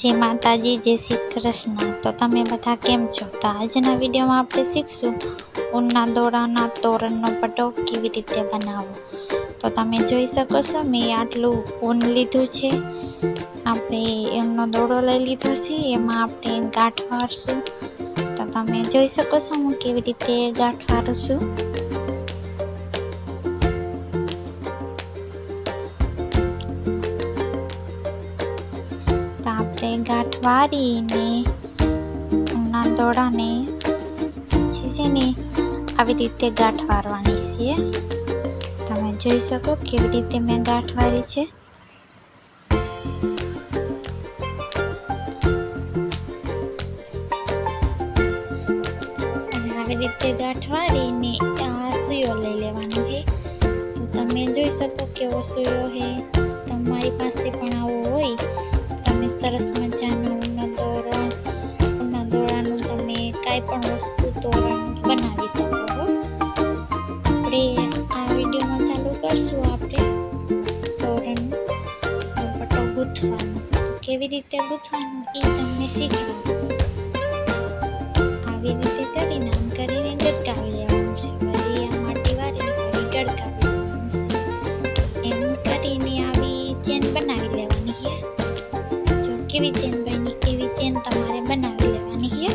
જય માતાજી, જય શ્રી કૃષ્ણ. તો તમે બધા કેમ છો? તો આજના વિડીયોમાં આપણે શીખશું ઊનના દોરાના તોરણનો પટો કેવી રીતે બનાવવો. તો તમે જોઈ શકો છો, મેં આટલું ઊન લીધું છે. આપણે એમનો દોરો લઈ લીધો છે, એમાં આપણે ગાંઠ વાળશું તો તમે જોઈ શકો છો હું કેવી રીતે ગાંઠ વાળું છું. ઊનના દોડાને પછી છે ને આવી રીતે ગાંઠ વારવાની છે. તમે જોઈ શકો કેવી રીતે મેં ગાંઠ વારી છે. આવી રીતે ગાંઠ વારીને આ સુયો લઈ લેવાનો છે. તો તમે જોઈ શકો કેવો સુયો છે. તમારી પાસે પણ આવો હોય. તમે સરસ મજાનો કાંઈ પણ વસ્તુ તોરણ બનાવી શકો આપણે આ વિડીયોમાં ચાલુ કરશું આપણે. તોરણ પટ્ટો ગૂંથવાનો. કેવી રીતે ગૂંથવાનું એ તમને શીખવું આવી રીતે કરીને આમ કરીને ગટકાવી લેવાનું છે. વળી આ માટી વાળીને વળી ગટકાવી લેવાનું છે. એમ કરીને આવી ચેન બનાવી લેવાની છે. જો કેવી ચેન બની, એવી ચેન તમારે બનાવી લેવાની છે.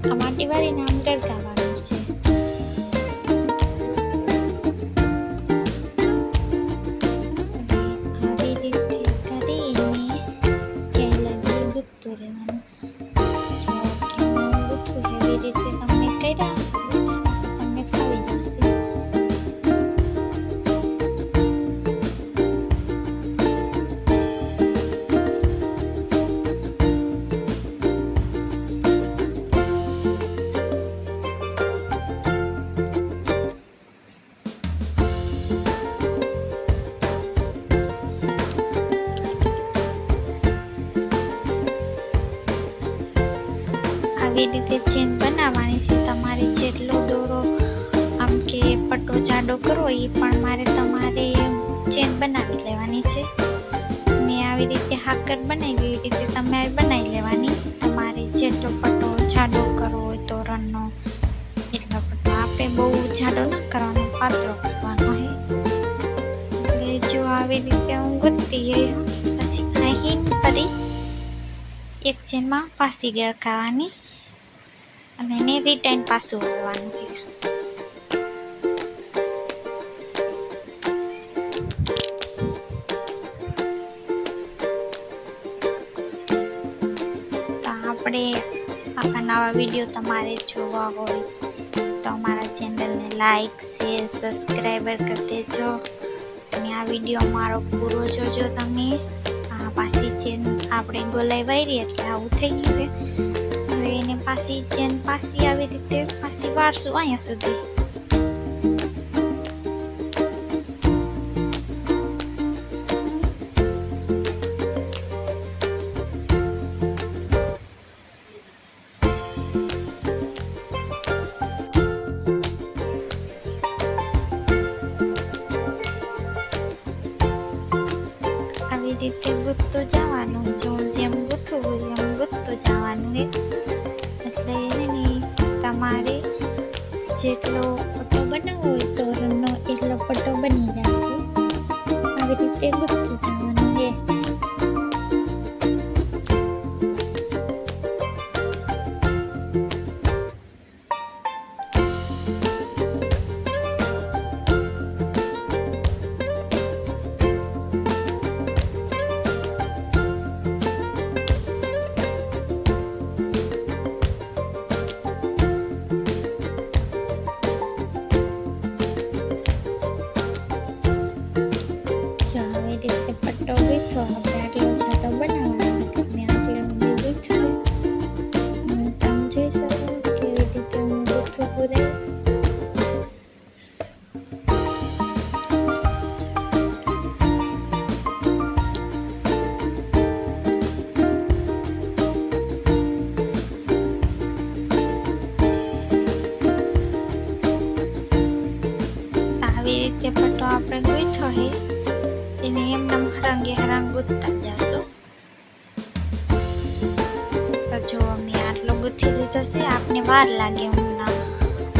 આ માટી વાળીને આમ પટ્ટો કરો એ પણ મારે તમારે ચેન બનાવી લેવાની છે. મેં આવી રીતે હાકર બનાવી એવી રીતે તમારે બનાવી લેવાની. તમારે જેટલો પટ્ટો જાડો કરવો હોય તોરણનો એટલો પટ્ટો આપણે બહુ જાડો ન કરવાનો, પાતળો કરવાનો હે. એટલે જો આવી રીતે હું ગુંથતી પછી અહીં ફરી એક ચેનમાં પાસી ગળકાવાની અને એને રિટર્ન પાછું વળવાનું વીડિયો તમારે જોવા હોય તો અમારા ચેનલને લાઈક, શેર, સબસ્ક્રાઈબર કરી દેજો. અને આ વીડિયો મારો પૂરો જોજો તમે. આ પાછી ચેન આપણે ગોલાઈ વાળી એટલે આવું થઈ ગયું હવે એને પાછી ચેન પાછી આવી રીતે પાછી વાળશું અહીંયા સુધી. આવી રીતે વાર લાગે હમણાં.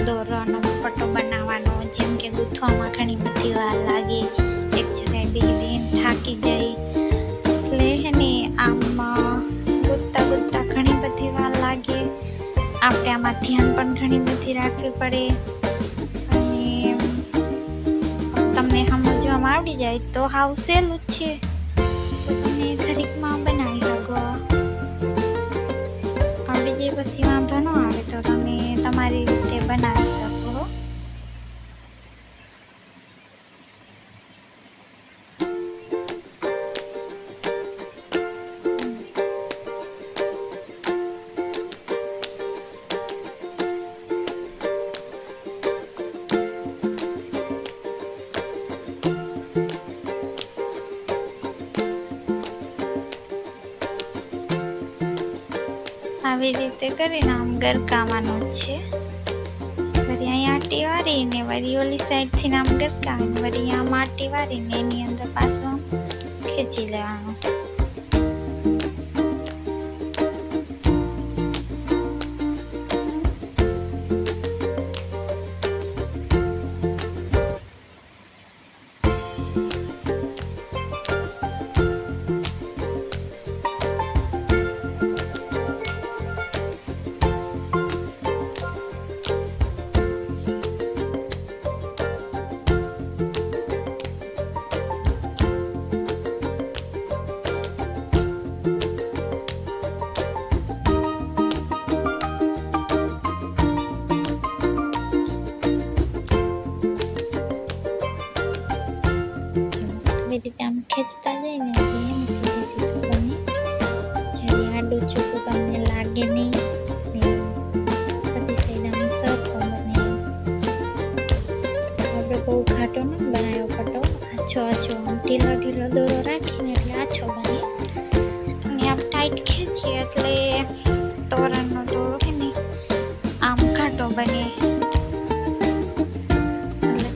દોરવાનો પટ્ટો બનાવવાનો, જેમ કે ગૂંથવામાં ઘણી બધી વાર લાગે. એક જગ્યાએ બેહીને થાકી જાય. એટલે હે ને, આમ ગૂંથતા ગૂંથતા ઘણી બધી વાર લાગે. આપણે આમાં ધ્યાન પણ ઘણી બધી રાખવી પડે. અને તમને સમજવામાં આવડી જાય તો હાવ સહેલું જ છે. તો તમે બનાવી શકો પછી વાંધો ન આવે તો તમે તમારી રીતે બનાવી આવી રીતે કરીને આમ ગરકાવાનું છે. વળી અહીંયા આટી વાળીને વળી ઓલી સાઈડથી આમ ગરકાવીને વળી આમ આટી વાળીને એની અંદર પાછું ખેંચી લેવાનું.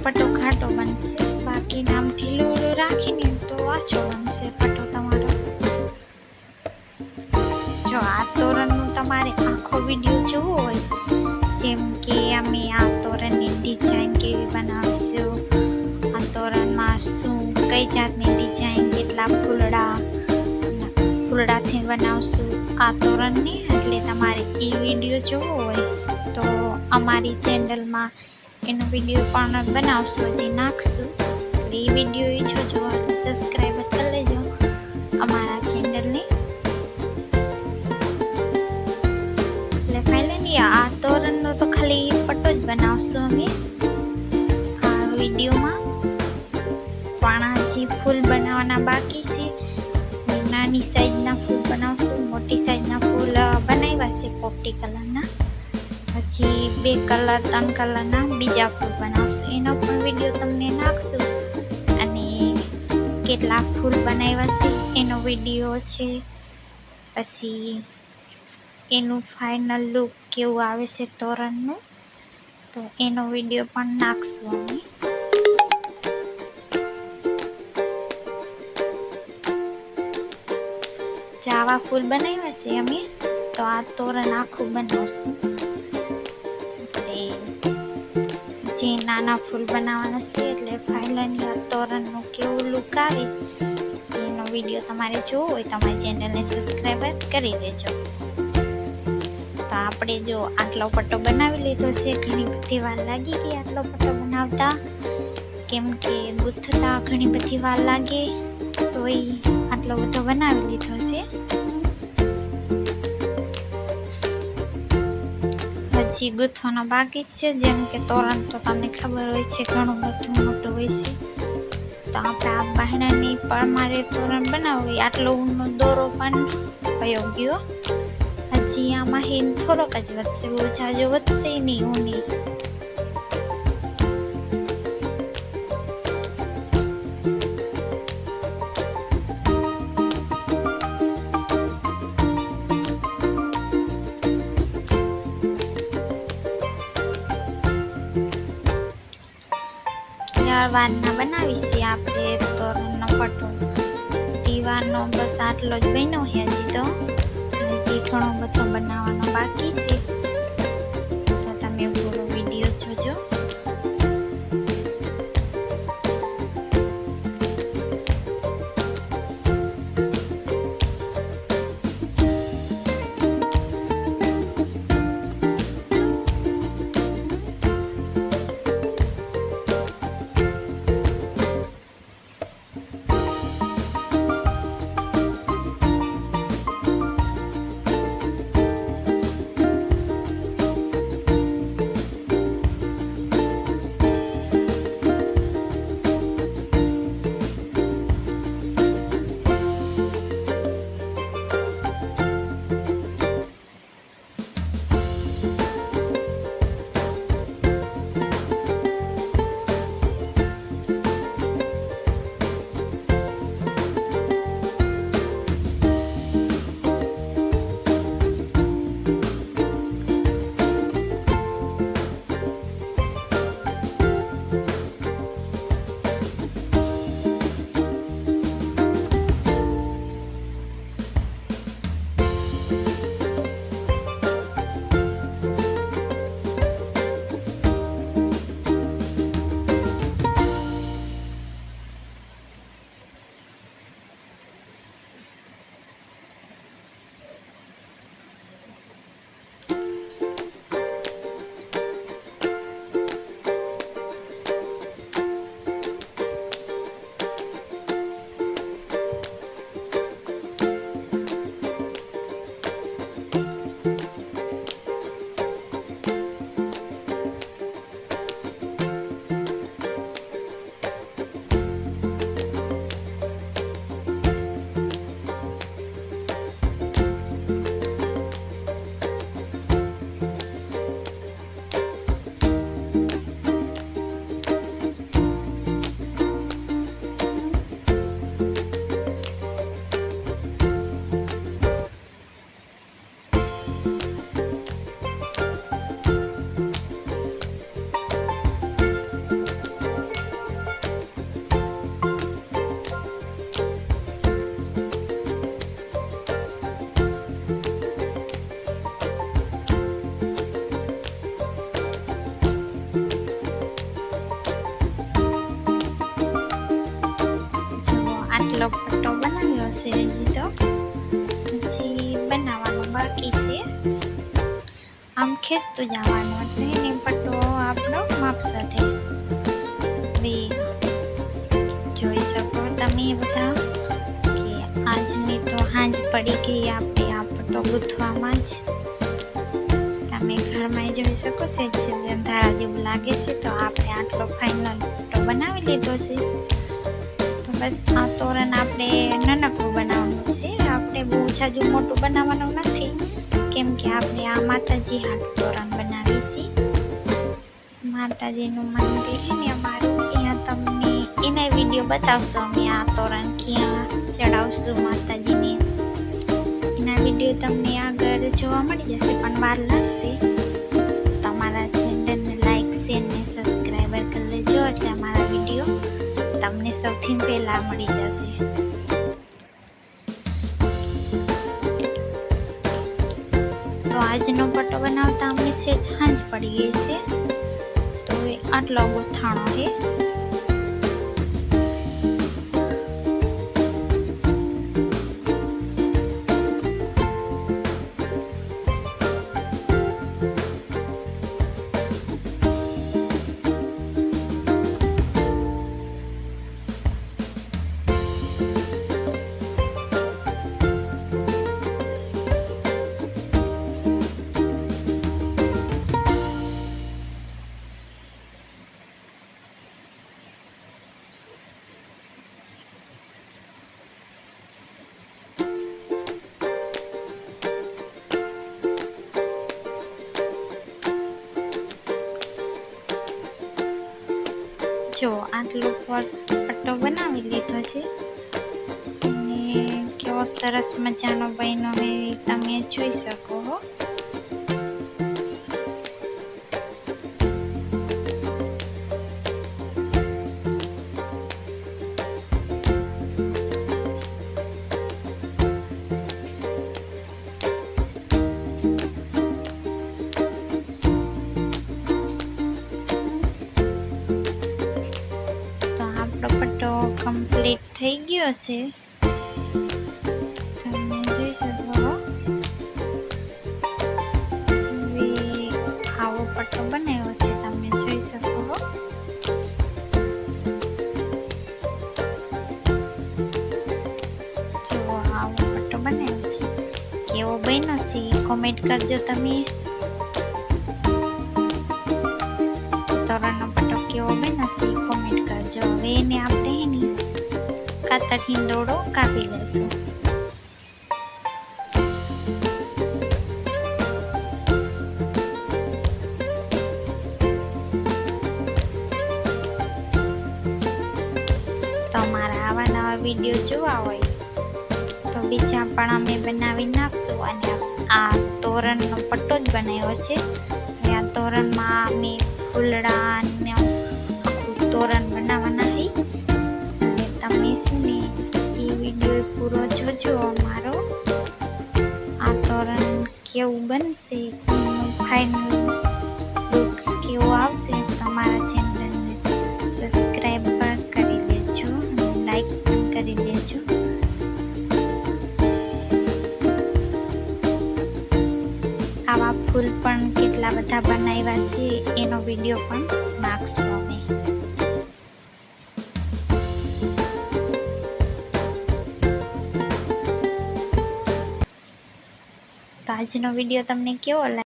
પટ્ટો ઘાટો બનશે. બાકી નામ ઢીલો રાખીને તો આછો બનશે પટો તમારો. જો આ તોરણનું તમારે આખો વીડિયો જોવો હોય, જેમ કે અમે આ તોરણની ડિઝાઇન કેવી બનાવશું, આ તોરણમાં શું, કઈ જાતની ડિઝાઇન કેટલા ફૂલડા, ફૂલડાથી બનાવશું, આ તોરણની એટલે તમારે એ વીડિયો જોવો હોય, તો અમારી ચેનલમાં એનો વીડિયો પણ બનાવશું. જે નાખશું. એટલે એ વીડિયો ઈચ્છો એટલે સબસ્ક્રાઈબ કરી લેજો અમારા ચેનલને એટલે ફાઇનલી આ તોરણનો તો ખાલી પટ્ટો જ બનાવશું અમે. આ વિડીયોમાં. પણ હજી ફૂલ બનાવવાના બાકી છે, નાની સાઈઝના ફૂલ બનાવશું, મોટી સાઈઝના ફૂલ બનાવ્યા છે પોપટી કલરના. પછી બે કલર, ત્રણ કલરના બીજા ફૂલ બનાવશું. એનો પણ વીડિયો તમને નાખશું. અને કેટલા ફૂલ બનાવ્યા છે, એનો વીડિયો છે. પછી એનું ફાઇનલ લુક કેવું આવે છે તોરણનું, તો એનો વીડિયો પણ નાખશું અમે. જાવા ફૂલ બનાવ્યા છે અમે, તો આ તોરણ આખું બનાવશું. નાના ફૂલ બનાવવાના છે એટલે ફાઇલની આ તોરણનું કેવું લુક આવે, એનો વીડિયો તમારે જોવો હોય તો અમારી ચેનલને સબસ્ક્રાઈબર કરી દેજો. તો આપણે જો આટલો પટ્ટો બનાવી લીધો છે, ઘણી બધી વાર લાગી ગઈ આટલો પટ્ટો બનાવતા. કેમ કે ગૂંથતા ઘણી બધી વાર લાગે, તો એ આટલો બધો બનાવી લીધો છે. હજી ગૂંથવાનો બાકી છે. જેમ કે તોરણ તો તમને ખબર હોય છે, ઘણું બધું મોટું હોય છે. તો આપણે આ બહેણાની પરમારે તોરણ બનાવવી આટલો ઊંડો દોરો પણ કયો ગયો? હજી આમાં હિન થોડોક જ વધશે બહુ જાજો વધશે નહીં ઊની. દિવાળવાના બનાવી છે આપણે તોરણનો પટો દીવાનો બસ આટલો જ બન્યો છે હજી તો. હજી ઘણો બધો બનાવવાનો બાકી છે. તો તમે પૂરો વીડિયો જોજો. આટલો પટ્ટો બનાવ્યો છે હજી તો હજી બનાવવાનું બાકી છે આમ ખેંચતું જવાનું એટલે એને પટ્ટો આપણો માપ સાથે બે જોઈ શકો તમે બધા કે આજની તો હાંજ પડી ગઈ આપણે આ પટ્ટો ગૂંથવામાં જ તમે ઘરમાં જોઈ શકો છો. જે ધારા જેવું લાગે છે તો આપણે આટલો ફાઇનલ પટ્ટો બનાવી લીધો છે. બસ આ તોરણ આપણે નાનકડું બનાવવાનું છે. આપણે બહુ જાજુ મોટું બનાવવાનું નથી. કેમ કે આપણે આ માતાજી હાટ તોરણ બનાવી છે માતાજીનું મંદિર છે ને અમારું. ત્યાં તમને એના વીડિયો બતાવશો અમે આ તોરણ ક્યાં ચડાવશું માતાજીને. એના વીડિયો તમને આગળ જોવા મળી જશે, પણ વાર લાગશે. સૌથી પહેલા મળી જશે તો આજનો પટ્ટો બનાવતા અમને સેજ હાંજ પડી ગઈ છે. તો આટલો ગોથાણો છે. જો આટલો પટ- પટ્ટો બનાવી લીધો છે. અને કેવો સરસ મજાનો બન્યો એ તમે જોઈ શકો હો. છે. તમે જોઈ શકો. આવો પટ્ટો બનાવ્યો છે, તમે જોઈ શકો. જો આવો પટ્ટો બનાવ્યો છે. કેવો બન્યો છે કોમેન્ટ કરજો તમે. દોડો કાપી લેશું તમારા આવા નવા વીડિયો જોવા હોય, તો બીજા પણ અમે બનાવી નાખશું. અને આ તોરણનો પટ્ટો જ બનાવ્યો છે. અને આ તોરણમાં અમે ફૂલડા તોરણ બનાવવાના છે. તમે છે ને વીડિયો પૂરો જોજો અમારો. આ તોરણ કેવું બનશે? ફાઇનલ લુક કેવો આવશે? તમારા ચેનલને સબસ્ક્રાઈબ પણ કરી લેજો લાઈક પણ કરી દેજો આવા ફૂલ પણ કેટલા બધા બનાવ્યા છે, એનો વીડિયો પણ નાખશું આજનો વીડિયો તમને કેવો લાગ્યો?